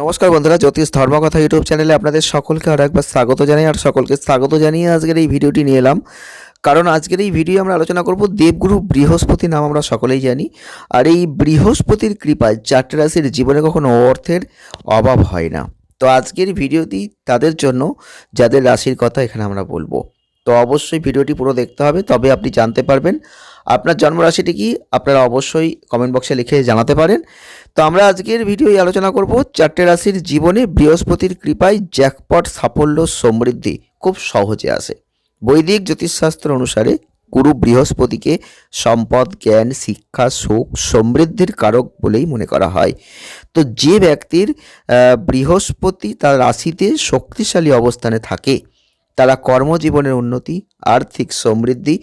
নমস্কার বন্ধুরা, জ্যোতিষ ধর্মকথা ইউটিউব চ্যানেলে আপনাদের সকলকে আর একবার স্বাগত জানাই, আর সকলকে স্বাগত জানিয়ে আজকের এই ভিডিওটি নিয়ে এলাম। কারণ আজকের এই ভিডিও আমরা আলোচনা করব দেবগুরু বৃহস্পতি নাম আমরা সকলেই জানি, আর এই বৃহস্পতির কৃপায় চারটে রাশির জীবনে কখনো অর্থের অভাব হয় না। তো আজকের ভিডিওটি তাদের জন্য, যাদের রাশির কথা এখানে আমরা বলব। তো অবশ্যই ভিডিওটি পুরো দেখতে হবে, তবে আপনি জানতে পারবেন, আপনার জন্মরাশিটি কি, আপনারা অবশ্যই কমেন্ট বক্সে লিখে জানাতে পারেন। তো আমরা আজকের ভিডিওই আলোচনা করব চারটে রাশির জীবনে বৃহস্পতির কৃপায় জ্যাকপট সাফল্য সমৃদ্ধি খুব সহজে আসে। বৈদিক জ্যোতিষশাস্ত্র অনুসারে গুরু বৃহস্পতিকে সম্পদ, জ্ঞান, শিক্ষা, সুখ, সমৃদ্ধির কারক বলেই মনে করা হয়। তো যে ব্যক্তির বৃহস্পতি তার রাশিতে শক্তিশালী অবস্থানে থাকে, তারা কর্মজীবনের উন্নতি, আর্থিক সমৃদ্ধি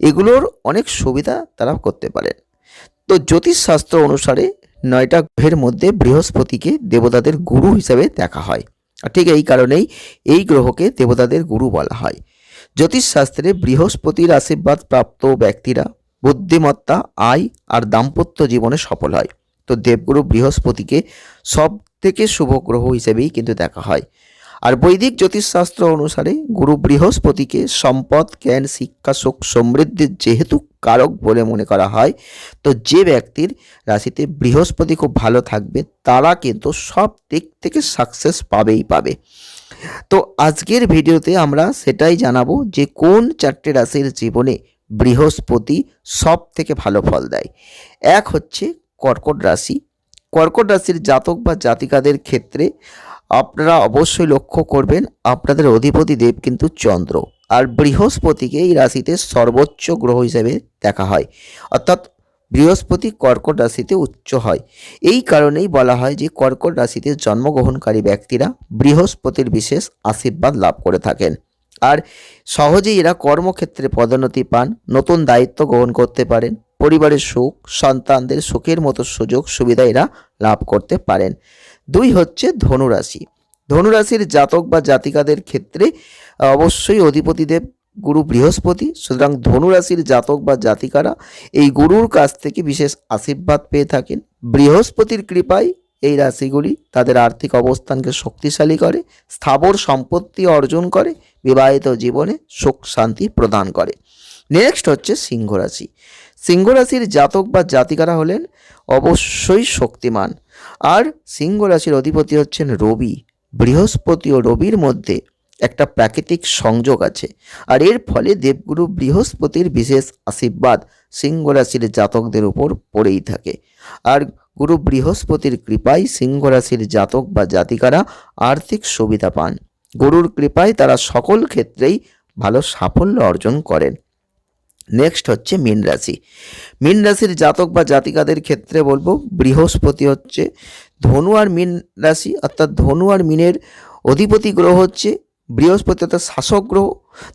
এগুলোর অনেক সুবিধা তারা করতে পারেন তো জ্যোতিষশাস্ত্র অনুসারে নয়টা গ্রহের মধ্যে বৃহস্পতিকে দেবতাদের গুরু হিসেবে দেখা হয়। ঠিক এই কারণেই এই গ্রহকে দেবতাদের গুরু বলা হয়। জ্যোতিষশাস্ত্রে বৃহস্পতির আশীর্বাদ প্রাপ্ত ব্যক্তিরা বুদ্ধিমত্তা, আয় আর দাম্পত্য জীবনে সফল হয়। তো দেবগুরু বৃহস্পতিকে সব থেকে শুভ গ্রহ হিসেবেই কিন্তু দেখা হয়। আর বৈদিক জ্যোতিষশাস্ত্র অনুসারে গুরু বৃহস্পতিকে সম্পদ, জ্ঞান, শিক্ষা, সুখ সমৃদ্ধির যেহেতু কারক বলে মনে করা হয়। তো যে ব্যক্তির রাশিতে বৃহস্পতি খুব ভালো থাকবে, তারা কিন্তু সব দিক থেকে সাকসেস পাবেই পাবে। তো আজকের ভিডিওতে আমরা সেটাই জানাব যে কোন চারটে রাশির জীবনে বৃহস্পতি সব থেকে ভালো ফল দেয়। এক হচ্ছে কর্কট রাশি। কর্কট রাশির জাতক বা জাতিকাদের ক্ষেত্রে আপনারা অবশ্যই লক্ষ্য করবেন, আপনাদের অধিপতি দেব কিন্তু চন্দ্র। আর বৃহস্পতিকে এই রাশিতে সর্বোচ্চ গ্রহ হিসেবে দেখা হয়। অর্থাৎ বৃহস্পতি কর্কট রাশিতে উচ্চ হয়। এই কারণেই বলা হয় যে কর্কট রাশিতে জন্মগ্রহণকারী ব্যক্তিরা বৃহস্পতির বিশেষ আশীর্বাদ লাভ করে থাকেন। আর সহজেই এরা কর্মক্ষেত্রে পদোন্নতি পান, নতুন দায়িত্ব গ্রহণ করতে পারেন, পরিবারের সুখ, সন্তানদের সুখের মতো সুযোগ সুবিধা এরা লাভ করতে পারেন। দুই হচ্ছে ধনুরাশি। ধনুরাশির জাতক বা জাতিকাদের ক্ষেত্রে অবশ্যই অধিপতিদেব, গুরু বৃহস্পতি। সুতরাং ধনুরাশির জাতক বা জাতিকারা এই গুরুর কাছ থেকে বিশেষ আশীর্বাদ পেয়ে থাকেন। বৃহস্পতির কৃপায় এই রাশিগুলি তাদের আর্থিক অবস্থানকে শক্তিশালী করে, স্থাবর সম্পত্তি অর্জন করে, বিবাহিত জীবনে সুখ শান্তি প্রদান করে। নেক্সট হচ্ছে সিংহ রাশি সিংহ রাশির জাতক বা জাতিকারা হলেন অবশ্যই শক্তিমান। আর সিংহ রাশির অধিপতি হচ্ছেন রবি। বৃহস্পতি ও রবির মধ্যে একটা প্রাকৃতিক সংযোগ আছে। আর এর ফলে দেবগুরু বৃহস্পতির বিশেষ আশীর্বাদ সিংহ রাশির জাতকদের উপর পড়েই থাকে। আর গুরু বৃহস্পতির কৃপায় সিংহ রাশির জাতক বা জাতিকারা আর্থিক সুবিধা পান। গুরুর কৃপায় তারা সকল ক্ষেত্রেই ভালো সাফল্য অর্জন করেন। নেক্সট হচ্ছে মীন রাশি। মীন রাশির জাতক বা জাতিকাদের ক্ষেত্রে বলব, বৃহস্পতি হচ্ছে ধনু আর মীন রাশি, অর্থাৎ ধনু আর মীনের অধিপতি গ্রহ হচ্ছে বৃহস্পতি, অর্থাৎ শাসক গ্রহ।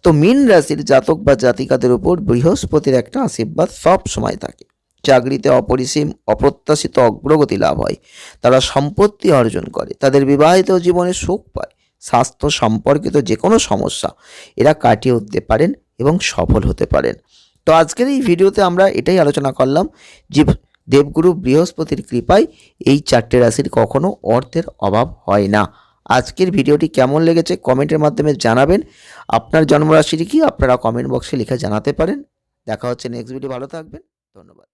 তো মীন রাশির জাতক বা জাতিকাদের উপর বৃহস্পতির একটা আশীর্বাদ সব সময় থাকে। চাকরিতে অপরিসীম, অপ্রত্যাশিত অগ্রগতি লাভ হয়। তারা সম্পত্তি অর্জন করে, তাদের বিবাহিত জীবনে সুখ পায়, স্বাস্থ্য সম্পর্কিত যে কোনো সমস্যা এরা কাটিয়ে উঠতে পারেন এবং সফল হতে পারেন। তো আজকের এই ভিডিওতে আমরা এটাই আলোচনা করলাম যে দেবগুরু বৃহস্পতির কৃপায় এই চারটে রাশির কখনো অর্থের অভাব হয় না। আজকের ভিডিওটি কেমন লেগেছে কমেন্টের মাধ্যমে জানাবেন। আপনার জন্মরাশিটি কি? আপনারা কমেন্ট বক্সে লিখে জানাতে পারেন। দেখা হচ্ছে নেক্সট ভিডিও ভালো থাকবেন। ধন্যবাদ।